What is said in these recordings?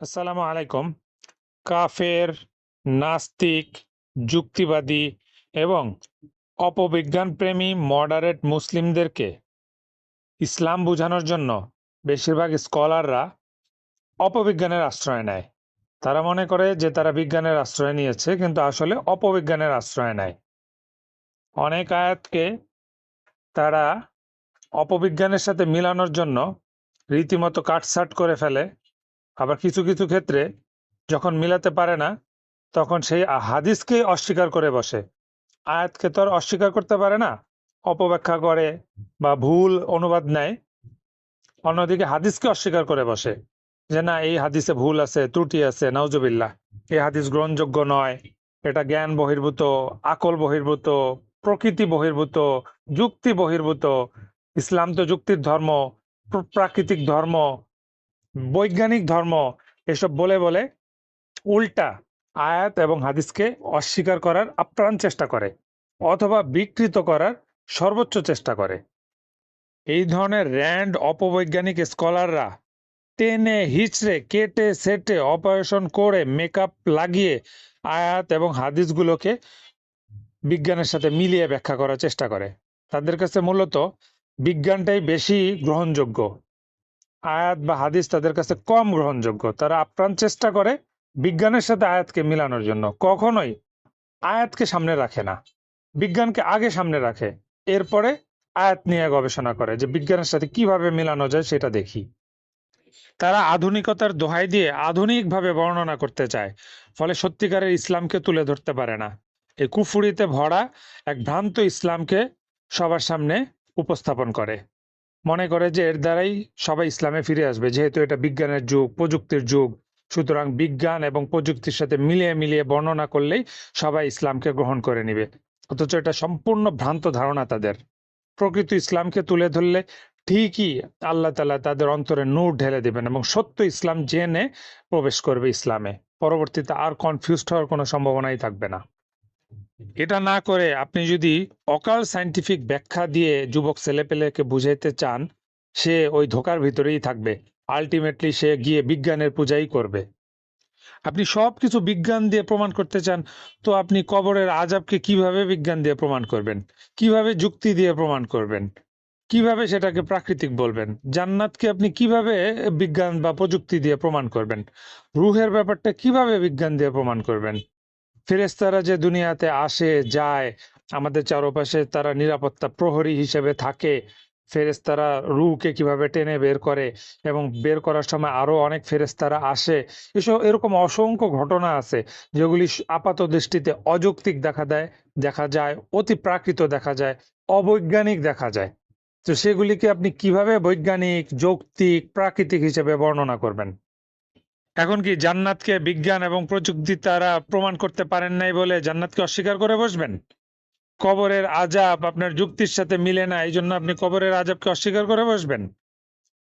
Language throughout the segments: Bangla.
আসসালামু আলাইকুম। কাফের, নাস্তিক, যুক্তিবাদী এবং অপবিজ্ঞানপ্রেমী মডারেট মুসলিমদেরকে ইসলাম বোঝানোর জন্য বেশিরভাগ স্কলাররা অপবিজ্ঞানের আশ্রয় নেয়। তারা মনে করে যে তারা বিজ্ঞানের আশ্রয় নিয়েছে, কিন্তু আসলে অপবিজ্ঞানের আশ্রয় নেয়। অনেক আয়াতকে তারা অপবিজ্ঞানের সাথে মিলানোর জন্য রীতিমতো কাটসাট করে ফেলে। আবার কিছু কিছু ক্ষেত্রে যখন মিলাতে পারে না, তখন সেই হাদিসকে অস্বীকার করে বসে। আয়াতকে তো আর অস্বীকার করতে পারে না, অপব্যাখ্যা করে বা ভুল অনুবাদ নেয়। অন্যদিকে হাদিসকে অস্বীকার করে বসে যে না, এই হাদিসে ভুল আছে, ত্রুটি আছে, নাউজুবিল্লাহ। এই হাদিস গ্রহণযোগ্য নয়, এটা জ্ঞান বহির্ভূত, আকল বহির্ভূত, প্রকৃতি বহির্ভূত, যুক্তি বহির্ভূত। ইসলাম তো যুক্তির ধর্ম, প্র- প্রাকৃতিক ধর্ম বৈজ্ঞানিক ধর্ম এসব বলে বলে উল্টা আয়াত এবং হাদিসকে অস্বীকার করার আপ্রাণ চেষ্টা করে অথবা বিকৃত করার সর্বোচ্চ চেষ্টা করে। এই ধরনের র্যান্ড অপবৈজ্ঞানিক স্কলাররা টেনে, হিচড়ে, কেটে, সেটে, অপারেশন করে, মেকআপ লাগিয়ে আয়াত এবং হাদিসগুলোকে বিজ্ঞানের সাথে মিলিয়ে ব্যাখ্যা করার চেষ্টা করে। তাদের কাছে মূলত বিজ্ঞানটাই বেশি গ্রহণযোগ্য। আয়াত বা হাদিস তাদের কাছে কম গ্রহণযোগ্য। তারা আপ্রাণ চেষ্টা করে বিজ্ঞানের সাথে আয়াতকে মিলানোর জন্য। কখনোই আয়াতকে সামনে রাখে না। বিজ্ঞানকে আগে সামনে রাখে। এরপরে আয়াত নিয়ে গবেষণা করে যে বিজ্ঞানের সাথে কীভাবে মিলানো যায় সেটা দেখি। তারা আধুনিকতার দোহাই দিয়ে আধুনিকভাবে বর্ণনা করতে চায়, ফলে সত্যিকারের ইসলামকে তুলে ধরতে পারে না। এই কুফুরিতে ভরা এক ভ্রান্ত ইসলামকে সবার সামনে উপস্থাপন করে। মনে করে যে এর দ্বারাই সবাই ইসলামে ফিরে আসবে, যেহেতু এটা বিজ্ঞানের যুগ, প্রযুক্তির যুগ। সুতরাং বিজ্ঞান এবং প্রযুক্তির সাথে মিলিয়ে মিলিয়ে বর্ণনা করলেই সবাই ইসলামকে গ্রহণ করে নিবে। অথচ এটা সম্পূর্ণ ভ্রান্ত ধারণা তাদের। প্রকৃত ইসলামকে তুলে ধরলে ঠিকই আল্লাহ তালা তাদের অন্তরে নূর ঢেলে দেবেন এবং সত্য ইসলাম জেনে প্রবেশ করবে ইসলামে। পরবর্তীতে আর কনফিউজড হওয়ার কোনো সম্ভাবনাই থাকবে না। এটা না করে আপনি যদি অকাল সায়েন্টিফিক ব্যাখ্যা দিয়ে যুবক ছেলেপেলেকে বুঝাইতে চান, সে ওই ধোকার ভিতরেই থাকবে। আলটিমেটলি সে গিয়ে বিজ্ঞানের পূজাই করবে। আপনি সব কিছু বিজ্ঞান দিয়ে প্রমাণ করতে চান, তো আপনি কবরের আজাবকে কীভাবে বিজ্ঞান দিয়ে প্রমাণ করবেন? কীভাবে যুক্তি দিয়ে প্রমাণ করবেন? কীভাবে সেটাকে প্রাকৃতিক বলবেন? জান্নাতকে আপনি কীভাবে বিজ্ঞান বা প্রযুক্তি দিয়ে প্রমাণ করবেন? রুহের ব্যাপারটা কীভাবে বিজ্ঞান দিয়ে প্রমাণ করবেন? ফেরেশতারা যে দুনিয়াতে আসে, যায়, আমাদের চারপাশে তারা নিরাপত্তা প্রহরী হিসেবে থাকে। ফেরেশতারা রুকে কীভাবে টেনে বের করে এবং বের করার সময় আরও অনেক ফেরেস্তারা আসে। এসব, এরকম অসংখ্য ঘটনা আছে, যেগুলি আপাত দৃষ্টিতে অযৌক্তিক দেখা দেয়, দেখা যায়, অতি প্রাকৃত দেখা যায়, অবৈজ্ঞানিক দেখা যায়। তো সেগুলিকে আপনি কীভাবে বৈজ্ঞানিক, যৌক্তিক, প্রাকৃতিক হিসেবে বর্ণনা করবেন? এখন কি জান্নাতকে বিজ্ঞান এবং প্রযুক্তি তারা প্রমাণ করতে পারেন নাই বলে জান্নাতকে অস্বীকার করে বসবেন? কবরের আজাব আপনার যুক্তির সাথে মিলে না এই জন্য আপনি কবরের আজাবকে অস্বীকার করে বসবেন।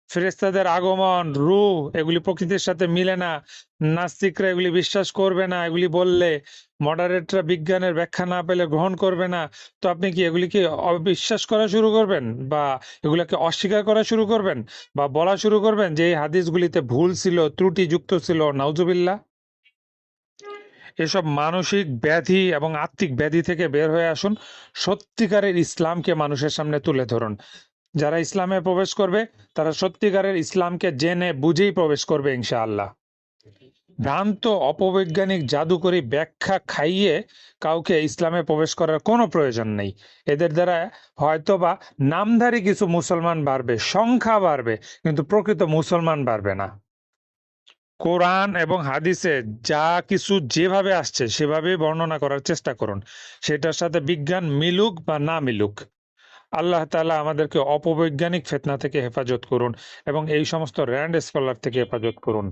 ফেরেস্তাদের আগমন রূহ এগুলি প্রকৃতির সাথে মিলে না। নাস্তিকরা এগুলি বিশ্বাস করবে না, এগুলি বললে মডারেটরা বিজ্ঞানের ব্যাখ্যা না পেলে গ্রহণ করবে না। তো আপনি কি এগুলিকে অবিশ্বাস করা শুরু করবেন? বা এগুলোকে অস্বীকার করা শুরু করবেন? বা বলা শুরু করবেন যে এই হাদিসগুলিতে ভুল ছিল ত্রুটি যুক্ত ছিল? নাউজুবিল্লাহ। এসব মানসিক ব্যাধি এবং আত্মিক ব্যাধি থেকে বের হয়ে আসুন। সত্যিকারের ইসলামকে মানুষের সামনে তুলে ধরুন। যারা ইসলামে প্রবেশ করবে, তারা সত্যিকারের ইসলামকে জেনে বুঝেই প্রবেশ করবে, ইনশাআল্লাহ। ভ্রান্ত, অপবৈজ্ঞানিক, জাদুকরী ব্যাখ্যা খাইয়ে কাউকে ইসলামে প্রবেশ করার কোনো প্রয়োজন নেই। এদের দ্বারা হয়তোবা নামধারী কিছু মুসলমান বাড়বে, সংখ্যা বাড়বে, কিন্তু প্রকৃত মুসলমান বাড়বে না। কোরআন এবং হাদিসে যা কিছু যেভাবে আসছে, সেভাবেই বর্ণনা করার চেষ্টা করুন। সেটার সাথে বিজ্ঞান মিলুক বা না মিলুক। আল্লাহ তালা আমাদেরকে অপবৈজ্ঞানিক ফেতনা থেকে হেফাজত করুন এবং এই সমস্ত র্যান্ড স্কলার থেকে হেফাজত করুন।